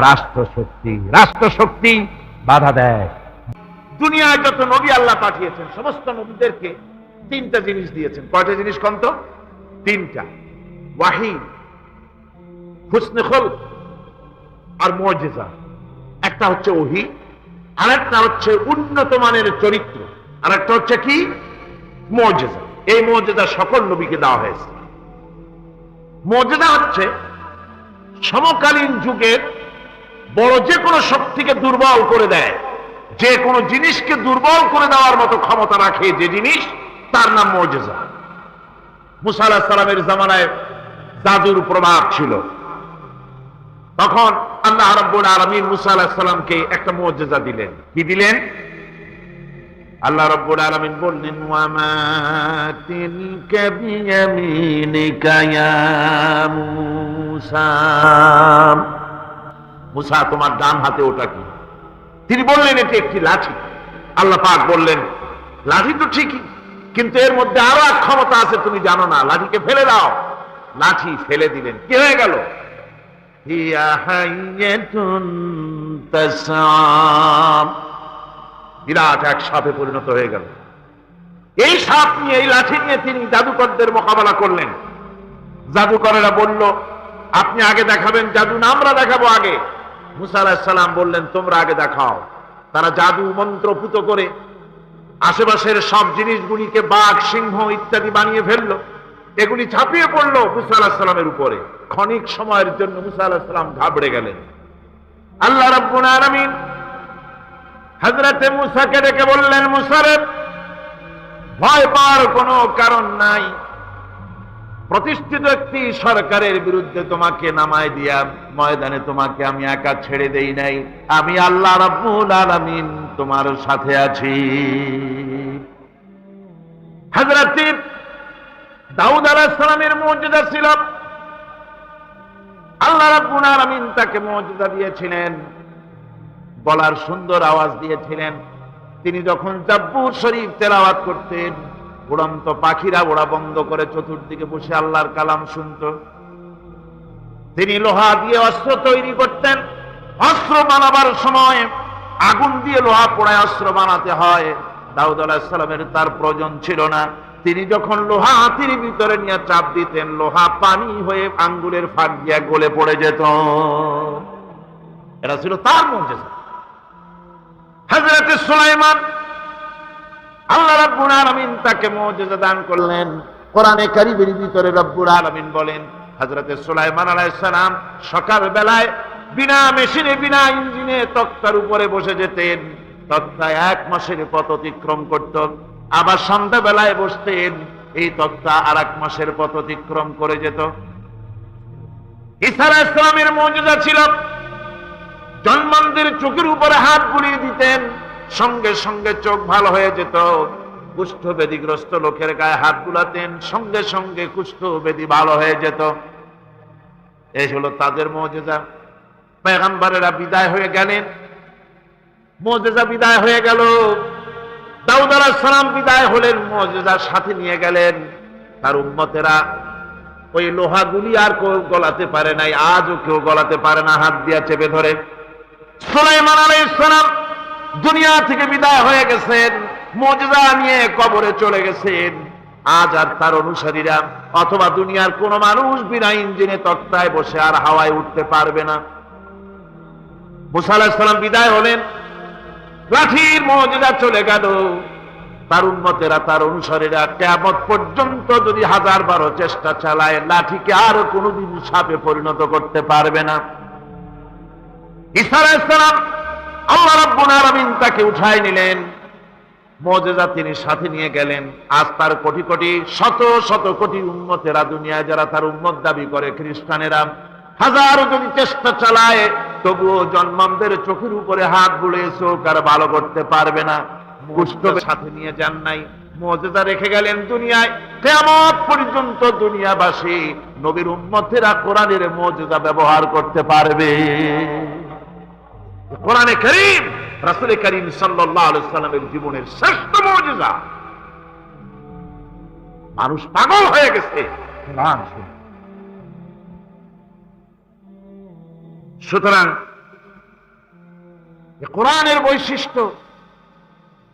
রাষ্ট্র শক্তি রাষ্ট্র শক্তি বাধা দেয়। দুনিয়ায় যত নবী আল্লাহ পাঠিয়েছেন, সমস্ত নবীদেরকে তিনটা জিনিস দিয়েছেন। কয়টা জিনিস কম তো? তিনটা। ওয়াহি হুসনে খল আর মজেজা। একটা হচ্ছে ওহি আর একটা হচ্ছে উন্নত মানের চরিত্র। আর একটা হচ্ছে কি? মজেজা। এই মজেদা সকল নবীকে দেওয়া হয়েছে। মজেদা হচ্ছে সমকালীন যুগের বড় যে কোনো শক্তিকে দুর্বল করে দেয়। যে কোনো জিনিসকে দুর্বল করে দেওয়ার মতো ক্ষমতা রাখে যে জিনিস, তার নাম মজেজা। মুসা সালামের জামানায় জাদুর প্রভাব ছিল। তখন আল্লাহ রব্বুল আলমিন মুসা আলাহ সাল্লামকে একটা মজেজা দিলেন। কি দিলেন? আল্লাহ রব্বুল আলমিন বললেন মুসা। মুসা, তোমার ডান হাতে ওটা কি? তিনি বললেন, এটি একটি লাঠি। আল্লাহ পাক বললেন, লাঠি তো ঠিকই, কিন্তু এর মধ্যে আরও এক ক্ষমতা আছে, তুমি জানো না। লাঠিকে ফেলে দাও। লাঠি ফেলে দিলেন। কি হয়ে গেল। বিরাট এক সাপে পরিণত হয়ে গেল। এই সাপ নিয়ে, এই লাঠি নিয়ে তিনি জাদুকরদের মোকাবেলা করলেন। জাদুকরেরা বলল, আপনি আগে দেখাবেন জাদু না, আমরা দেখাবো আগে। মুসা আলাহিসাল্লাম বললেন, তোমরা আগে দেখাও। তারা জাদু মন্ত্র পুত করে আশেপাশের সব জিনিসগুলিকে বাঘ, সিংহ ইত্যাদি বানিয়ে ফেলল। এগুলি ঝাঁপিয়ে পড়ল মুসা আলাহিসাল্লামের উপরে। ক্ষণিক সময়ের জন্য মুসা আলাহিসাল্লাম ঘাবড়ে গেলেন। আল্লাহ রাব্বুল আলামিন হযরতে মুসাকে ডেকে বললেন মুসারে ভয় পাওয়ার কোনো কারণ নাই। প্রতিষ্ঠিত একটি সরকারের বিরুদ্ধে তোমাকে নামায় দিয়া ময়দানে তোমাকে আমি একা ছেড়ে দেই নাই। আমি আল্লাহ রাব্বুল আলামিন তোমার সাথে আছি। হযরত দাউদ আলাইহিস সালামের মুজিজা ছিল। আল্লাহ রাব্বুল আলামিন তাকে মুজিজা দিয়েছিলেন। গলার সুন্দর আওয়াজ দিয়েছিলেন। তিনি যখন জাব্বুর শরীফ তেলাওয়াত করতেন উড়ন্ত পাখিরা ওড়া বন্ধ করে চতুর্দিকে বসে আল্লাহর কালাম শুনত। তিনি লোহা দিয়ে অস্ত্র তৈরি করতেন। অস্ত্র বানাবার সময় আগুন দিয়ে লোহা পোড়ায় অস্ত্র বানাতে হয়। দাউদ আলাহিসাল্লামের তার প্রয়োজন ছিল না। তিনি যখন লোহা হাতির ভিতরে নিয়ে চাপ দিতেন, লোহা পানি হয়ে আঙ্গুলের ফাঁক দিয়ে গলে পড়ে যেত। এটা ছিল তার মঞ্চে হজরত সুলাইমান আল্লাহ রাব্বুল আলামিন তাকে মুজিজা দান করলেন। কোরআনে কারীমের ভিতরে রব্বুল আলামিন বলেন, হযরতে সুলাইমান আলাইহিস সালাম সকাল বেলায় বিনা মেশিনে, বিনা ইঞ্জিনে তক্তার উপরে বসে যেতেন। তক্তা এক মাসের পথ অতিক্রম করত। আবার সন্ধ্যা বেলায় বসতেন, এই তক্তা আর এক মাসের পথ অতিক্রম করে যেত। ঈসা আলাইহিস সালামের মুজিজা ছিল। জন্মানদের চোখের উপরে হাত বুলিয়ে দিতেন। সঙ্গে সঙ্গে চোখ ভালো হয়ে যেত। কুষ্ঠ বেদিগ্রস্ত লোকের গায়ে হাত বুলাতেন, সঙ্গে সঙ্গে কুষ্ঠ বেদি ভালো হয়ে যেত। এই হলো তাদের মজেজা। পেগাম্বারেরা বিদায় হয়ে গেলেন। মজেজা বিদায় হয়ে গেল। দাউদ সালাম বিদায় হলেন মজেজার সাথে নিয়ে গেলেন। তার উম্মতেরা ওই লোহাগুলি আর কেউ গলাতে পারে নাই, আজও কেউ গলাতে পারে না, হাত দিয়া চেপে ধরে। সুলাইমান আলাইহিসসালাম দুনিয়া থেকে বিদায় হয়ে গেছেন, মজদা নিয়ে কবরে চলে গেছেন। আজ আর তার অনুসারীরা অথবা দুনিয়ার কোন মানুষ বিনা ইঞ্জিনে তক্তায় বসে আর হাওয়ায় উঠতে পারবে না। মুসা আলাহিসাল্লাম বিদায় হলেন, লাঠির মজদা চলে গেল। তার উন্মতেরা তার অনুসারীরা কেমন পর্যন্ত যদি হাজার বারো চেষ্টা চালায়, লাঠিকে আর কোনোদিন সাপে পরিণত করতে পারবে না। ঈসা আলাইহিস সালাম আল্লাহ রাব্বুল আলামিন তাকে উঠায় নিলেন। মজেজা তিনি সাথে নিয়ে গেলেন। আজ তার কোটি কোটি শত শত কোটি উন্মতেরা দুনিয়ায় যারা তার উন্মত দাবি করে খ্রিস্টানেরা হাজারো যদি চেষ্টা চালায় তবুও জন্মামদের চোখের উপরে হাত বুলে চোখ আর ভালো করতে পারবে না। কুষ্ঠ সাথে নিয়ে যান নাই। মজেদা রেখে গেলেন দুনিয়ায়। কেমন পর্যন্ত দুনিয়াবাসী নবীর উন্মতেরা কোরআনের মজেদা ব্যবহার করতে পারবে। কোরআনে করিম রাসুল করিম সাল্লামের জীবনের শ্রেষ্ঠ মজেজা। মানুষ পাগল হয়ে গেছে। সুতরাং কোরআনের বৈশিষ্ট্য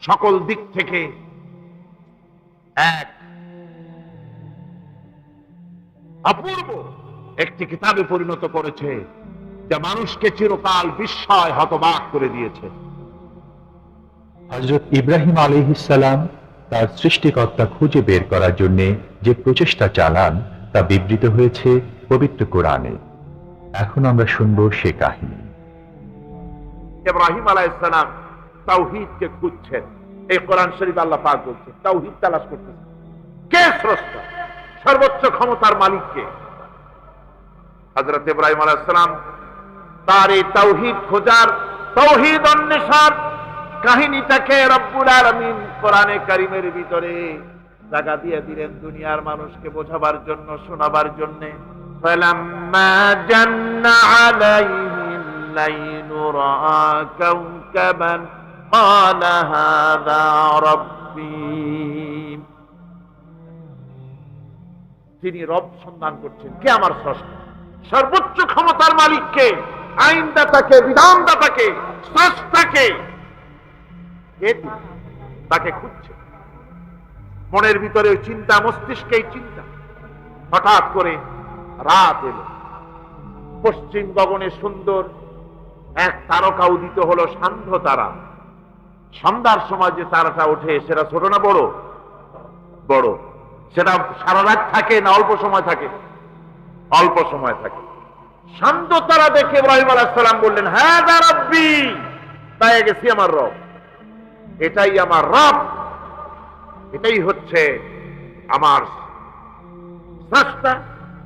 সকল দিক থেকে এক। অপূর্ব একটি কিতাবে পরিণত করেছে যা মানুষকে চিরকাল বিস্ময় হতবাক করে দিয়েছে। হজরত ইব্রাহিম আলহিসাল্লাম তার সৃষ্টিকর্তা খুঁজে বের করার জন্য যে প্রচেষ্টা চালান তা বিবৃত হয়েছে পবিত্র কোরআনে। এখন আমরা শুনব সে কাহিনী। ইব্রাহিম আলাইসালাম তাওহিদকে খুঁজছেন। এই কোরআন শরীফ আল্লাহ পাক বলছে তাওহিদ তালাশ করতেছে। কে স্রষ্টা? সর্বোচ্চ ক্ষমতার মালিক কে হজরত ইব্রাহিম আলাইসালাম তার এই তাওহিদ খোঁজার তৌহিদ অন্বেষণ কাহিনীটাকে রব্বুল আলমিন কোরআনে কারিমের ভিতরে জায়গা দিয়ে দিলেন দুনিয়ার মানুষকে বোঝাবার জন্য শোনাবার জন্য فلما جن عليه الليل رأى كوكبا قال هذا ربي তিনি রব সন্ধান করছেন কে আমার স্রষ্টা সর্বোচ্চ ক্ষমতার মালিককে আইনদাতাকে, বিধানদাতাকে, স্রষ্টাকে। তাকে খুঁজছে। মনের ভিতরে ওই চিন্তা মস্তিষ্কে চিন্তা। হঠাৎ করে রাত এলো। পশ্চিম গগনে সুন্দর এক তারকা উদিত হলো সান্ধ্য তারা। সন্ধ্যার সময় যে তারাটা ওঠে, সেটা ছোট না বড়? বড়। সেটা সারা রাত থাকে না অল্প সময় থাকে? অল্প সময় থাকে। শান্ত তারা দেখে ইব্রাহিম আলাইসালাম বললেন হ্যাঁ রব্বি। তাই গেছি আমার রব। এটাই আমার রব। এটাই হচ্ছে আমার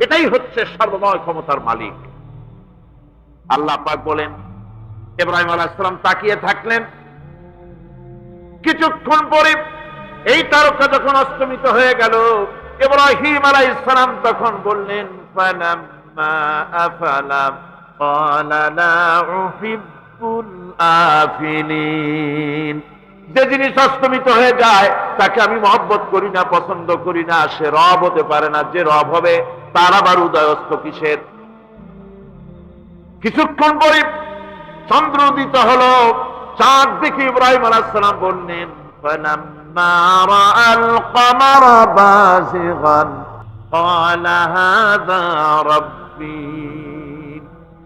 এটাই হচ্ছে সর্বময় ক্ষমতার মালিক। আল্লাহ পাক বলেন, ইব্রাহিম আলাইসালাম তাকিয়ে থাকলেন। কিছুক্ষণ পরে এই তারকা যখন অস্তমিত হয়ে গেল, ইব্রাহিম আলাইসালাম তখন বললেন ফালাম্মা আফালা قال لا أحب الآفلين যে জিনিস অস্তমিত হয়ে যায় তাকে আমি মহব্বত করি না পছন্দ করি না সে রব হতে পারে না যে রব হবে তার আবার উদয়স্ত কিসের কিছুক্ষণ পরে চন্দ্র উদিত হলো চাঁদ দেখে ইব্রাহিম আলাইসালাম বললেন فلما رأى القمر بازغا قال هذا ربي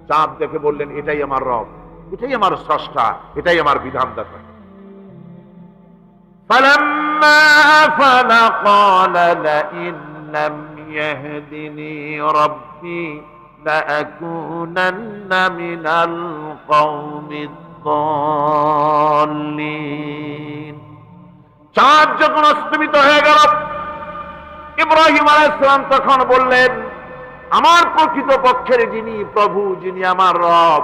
চাঁদ দেখে বললেন এটাই আমার রব এটাই আমার স্রষ্টা এটাই আমার বিধানদাতা فلما أفل قال لئن لم يهدني ربي لأكونن من القوم الضالين চাঁদ যখন অস্তমিত হয়ে গেল ইব্রাহিম আলাইসালাম তখন বললেন, আমার প্রকৃত পক্ষের যিনি প্রভু, যিনি আমার রব,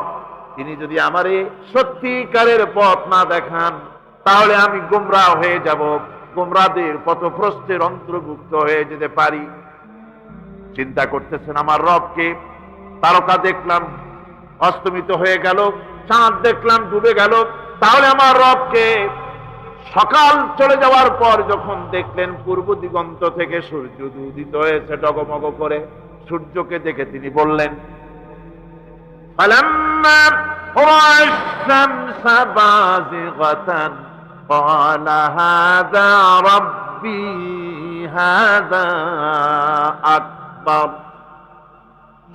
তিনি যদি আমারে সত্যিকারের পথ না দেখান, তাহলে আমি গোমরা হয়ে যাব, গোমরাদের পথপ্রস্থের অন্তর্ভুক্ত হয়ে যেতে পারি। চিন্তা করতেছেন আমার রবকে, তারকা দেখলাম, অস্তমিত হয়ে গেল, চাঁদ দেখলাম, ডুবে গেল, তাহলে আমার রবকে সকাল চলে যাওয়ার পর যখন দেখলেন পূর্ব দিগন্ত থেকে সূর্য উদিত হয়েছে ডগমগ করে, সূর্যকে দেখে তিনি বললেন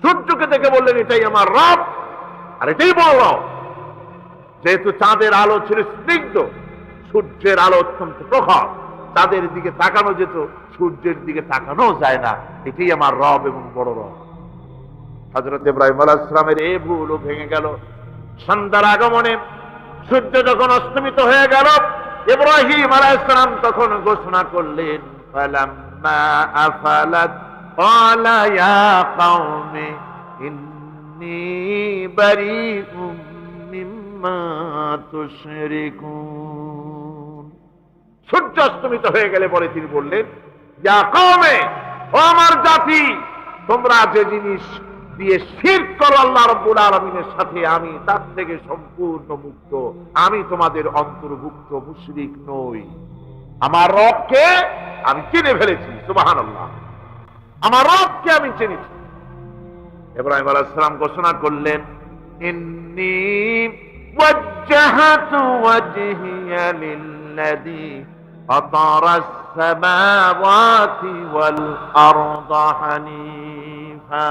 সূর্যকে দেখে বললেন, এটাই আমার রব, আর এটাই বড় রব। যেহেতু চাঁদের আলো ছিল স্নিগ্ধ সূর্যের আলো অত্যন্ত প্রখর। তাদের দিকে তাকানো যেত, সূর্যের দিকে তাকানো যায় না। এটাই আমার রব এবং বড় রব। হজরত ইব্রাহিম আল ইসলামের এ ভুলও ভেঙে গেল। সন্ধ্যার আগমনে সূর্য যখন অস্তমিত হয়ে গেল, ইব্রাহিম আল ইসলাম তখন ঘোষণা করলেন ইন্নি সূর্য অস্তমিত হয়ে গেলে পরে তিনি বললেন যা কমে ও আমার জাতি তোমরা যে জিনিস দিয়ে শির করো আল্লাহ রব্বুল আলমিনের সাথে আমি তার থেকে সম্পূর্ণ মুক্ত আমি তোমাদের অন্তর্ভুক্ত মুশরিক নই আমার রবকে আমি চিনে ফেলেছি সুবাহান আল্লাহ আমার রবকে আমি চিনেছি ইব্রাহিম আলাইহিস সালাম ঘোষণা করলেন ইন্নী ওয়াজ্জাহতু وجهت وجهي للذي فطر السماوات والأرض حنيفا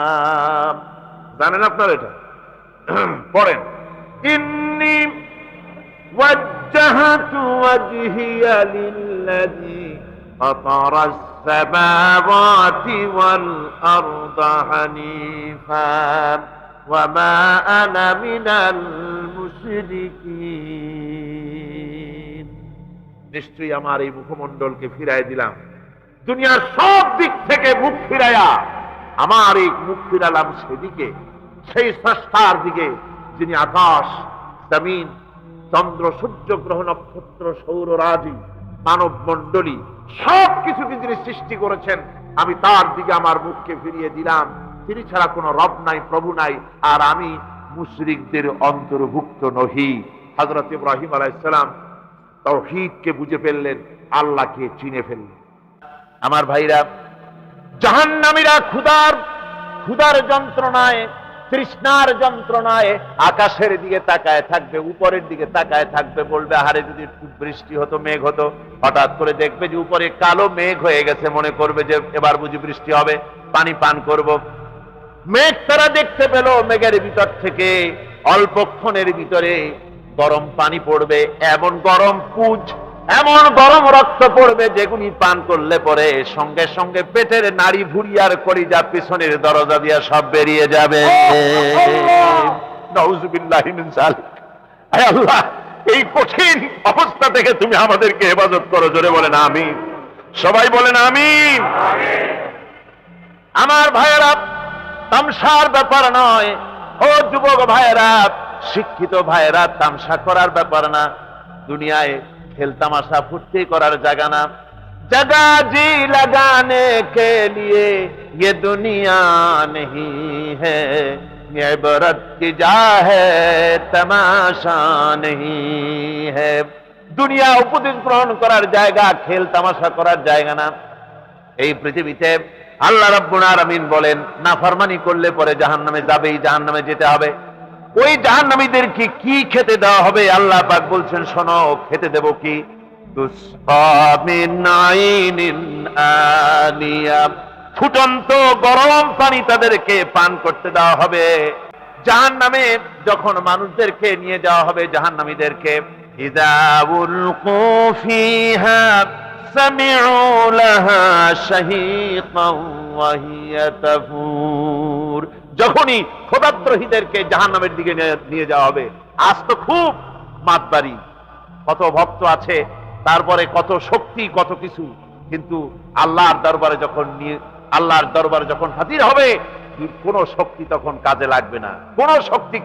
জানেন আপনার এটা পড়েন إني وجهت وجهي للذي فطر السماوات والأرض حنيفا وما أنا من المشركين নিশ্চয়ই আমার এই মুখমণ্ডলকে ফিরাই দিলাম। দুনিয়ার সব দিক থেকে মুখ ফিরাইয়া আমার এই মুখ ফিরালাম সেদিকে, সেই স্রষ্টার দিকে, যিনি আকাশ, জমিন, চন্দ্র, সূর্য, গ্রহ, নক্ষত্র সৌররাজি মানব মণ্ডলী সব কিছুকে যিনি সৃষ্টি করেছেন, আমি তার দিকে আমার মুখকে ফিরিয়ে দিলাম। তিনি ছাড়া কোনো রব নাই, প্রভু নাই, আর আমি মুশরিকদের অন্তর্ভুক্ত নহি। হজরত ইব্রাহিম আলাইসালাম তৌহিদকে বুঝে ফেললেন, আল্লাহকে চিনে ফেললেন। আমার ভাইরা, জাহান্নামীরা ক্ষুদার ক্ষুদার যন্ত্রণায়, তৃষ্ণার যন্ত্রণায় আকাশের দিকে তাকায় থাকবে, উপরের দিকে তাকায় থাকবে, বলবে হারে যদি একটু বৃষ্টি হতো, মেঘ হতো, হঠাৎ করে দেখবে যে উপরে কালো মেঘ হয়ে গেছে, মনে করবে যে এবার বুঝি বৃষ্টি হবে, পানি পান করব। মেঘ তারা দেখতে পেল, মেঘের ভিতর থেকে অল্পক্ষণের ভিতরে গরম পানি পড়বে এমন গরম পুজ এমন গরম রক্ত পড়বে যেগুলি পান করলে পরে সঙ্গে সঙ্গে পেটের নাড়ি ভুড়িয়ার করিজা পিছনের দরজা দিয়া সব বেরিয়ে যাবে। আল্লাহ! এই কঠিন অবস্থা থেকে তুমি আমাদেরকে হেফাজত করো জোরে বলে না আমি সবাই বলে না আমি আমার ভাইয়েরা তামসার ব্যাপার নয়। ও যুবক ভাইয়েরা শিক্ষিত ভাইয়েরা তামসা করার ব্যাপার না দুনিয়ায় খেল তামাশা ফুর্তি করার জায়গা না जगह जी लगाने के लिए ये दुनिया नहीं है ये बरत की जा है तमाशा नहीं है দুনিয়া উপদেশ গ্রহণ করার জায়গা খেল তামাশা করার জায়গা না এই পৃথিবীতে আল্লাহ রাব্বুল আলামিন বলেন নাফরমানি করলে পরে জাহান্নামে যাবেই জাহান্নামে যেতে হবে ওই জাহান্নামীদেরকে কি খেতে দেওয়া হবে? আল্লাহ পাক বলছেন, শোনো, খেতে দেব কি? ফুটন্ত গরম পানি তাদেরকে পান করতে দেওয়া হবে। জাহান নামে যখন মানুষদেরকে নিয়ে যাওয়া হবে জাহান নামীদেরকে ইদাউল কফিহা সামিউ লাহা যখনই খোদাদ্রোহীদেরকে জাহান্নামের দিকে নিয়ে- নিয়ে যাওয়া হবে। আজ তো খুব মাতবারি কত ভক্ত আছে, তারপরে কত শক্তি, কত কিছু। কিন্তু আল্লাহর দরবারে যখন নিয়ে, আল্লাহর দরবারে যখন হাজির হবে, কোন শক্তি তখন কাজে লাগবে না। কোন শক্তি